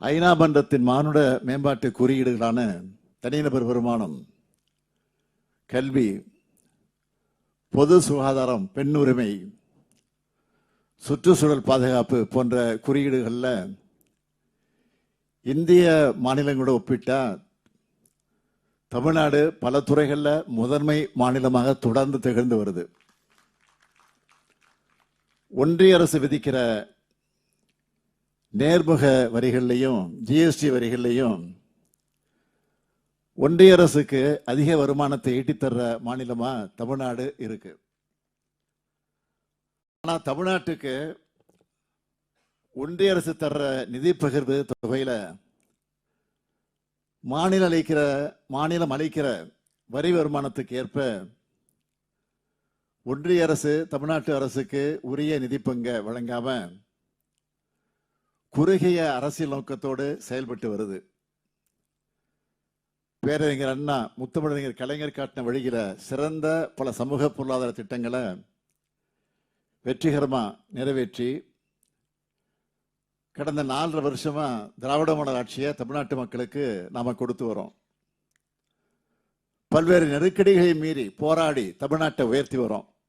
ஐநா மன்றத்தின் மானுட மேம்பாட்டு குறியீடுகளான தனிநபர் வருமானம் கல்வி பொது சுகாதாரம் பெண் உரிமை சுற்றுச்சூழல் பாதுகாப்பு போன்ற குறியீடுகளில் இந்திய மாநிலங்களோட ஒப்பிட்டா தமிழ்நாடு பல துறைகளில் முதன்மை மாநிலமாக தொடர்ந்து திகழ்ந்து வருது. ஒன்றிய அரசு விதிக்கிற நேர்முக வரிகள்லையும் ஜிஎஸ்டி வரிகள்லையும் ஒன்றிய அரசுக்கு அதிக வருமானத்தை ஈட்டித்தர்ற மாநிலமா தமிழ்நாடு இருக்கு. ஆனா தமிழ்நாட்டுக்கு ஒன்றிய அரசு தர்ற நிதி பகிர்வு தொகையில மாநில அளிக்கிற மாநிலம் அளிக்கிற வரி வருமானத்துக்கு ஏற்ப ஒன்றிய அரசு தமிழ்நாட்டு அரசுக்கு உரிய நிதி பங்கை வழங்காம குறுகிய அரசியல் நோக்கத்தோடு செயல்பட்டு வருது. பேரறிஞர் அண்ணா முத்தமிழறிஞர் கலைஞர் காட்டின வழியில் சிறந்த பல சமூக பொருளாதார திட்டங்களை வெற்றிகரமாக நிறைவேற்றி கடந்த நாலரை வருஷமாக திராவிட மாடல் ஆட்சியை தமிழ்நாட்டு மக்களுக்கு நாம் கொடுத்து வரோம். பல்வேறு நெருக்கடிகளை மீறி போராடி தமிழ்நாட்டை உயர்த்தி வரோம்.